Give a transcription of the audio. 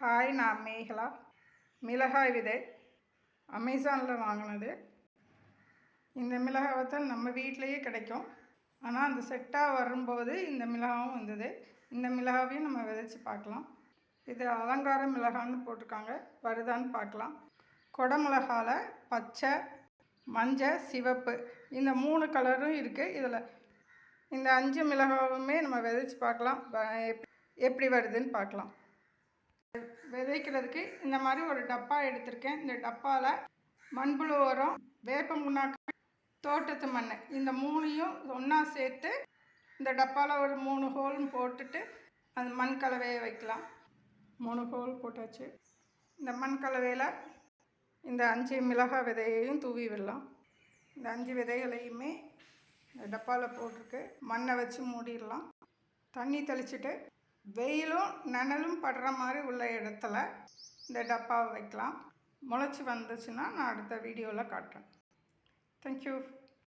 Hi நான் மேகலா. மிளகாய் விதை. அமேசானில் வாங்கினது. இந்த மிளகாய் வத்தல் நம்ம வீட்டிலையே கிடைக்கும். ஆனால் அந்த செட்டாக வரும்போது இந்த மிளகாவும் வந்தது. இந்த மிளகாவையும் நம்ம விதைச்சி பார்க்கலாம். இது அலங்கார மிளகான்னு போட்டிருக்காங்க. வருதான்னு பார்க்கலாம். குடமிளகால பச்சை மஞ்சள் சிவப்பு. இந்த மூணு கலரும் இருக்குது இதில். இந்த அஞ்சு மிளகாவுமே நம்ம விதைச்சி பார்க்கலாம். எப்- எப்படி வருதுன்னு பார்க்கலாம். விதைக்கிறதுக்கு இந்த மாதிரி ஒரு டப்பா எடுத்திருக்கேன். இந்த டப்பாவில் மண்புழு உரம் வேப்பம் புண்ணாக்கு தோட்டத்து மண் இந்த மூணையும் ஒன்றா சேர்த்து இந்த டப்பாவில் ஒரு மூணு ஹோலும் போட்டுட்டு அந்த மண் கலவையை வைக்கலாம். மூணு ஹோல் போட்டாச்சு. இந்த மண் கலவையில் இந்த அஞ்சு மிளகாய் விதையையும் தூவி விடலாம். இந்த அஞ்சு விதைகளையுமே இந்த டப்பாவில் போட்டிருக்கு மண்ணை வச்சு மூடிடலாம். தண்ணி தெளிச்சுட்டு வெயிலும் நனலும் படுற மாதிரி உள்ள இடத்துல இந்த டப்பாவை வைக்கலாம். முளைச்சி வந்துச்சுன்னா நான் அடுத்த வீடியோவில் காட்டுறேன். தேங்க்யூ